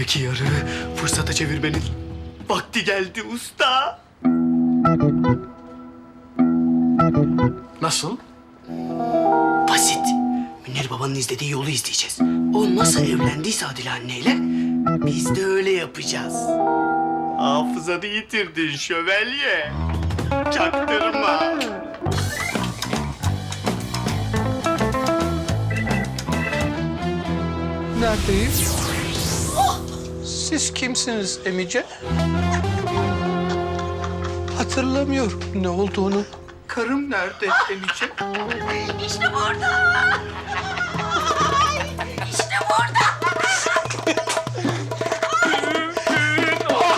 Kafamdaki yarığı fırsata çevirmenin vakti geldi usta. Nasıl? Basit. Münir babanın izlediği yolu izleyeceğiz. O nasıl evlendiyse Adile anneyle biz de öyle yapacağız. Hafızanı yitirdin şövalye. Çaktırma. Neredeyiz? Siz kimsiniz Emice? Hatırlamıyorum ne olduğunu. Karım nerede Emice? İşte burada. İşte burada. Oldu.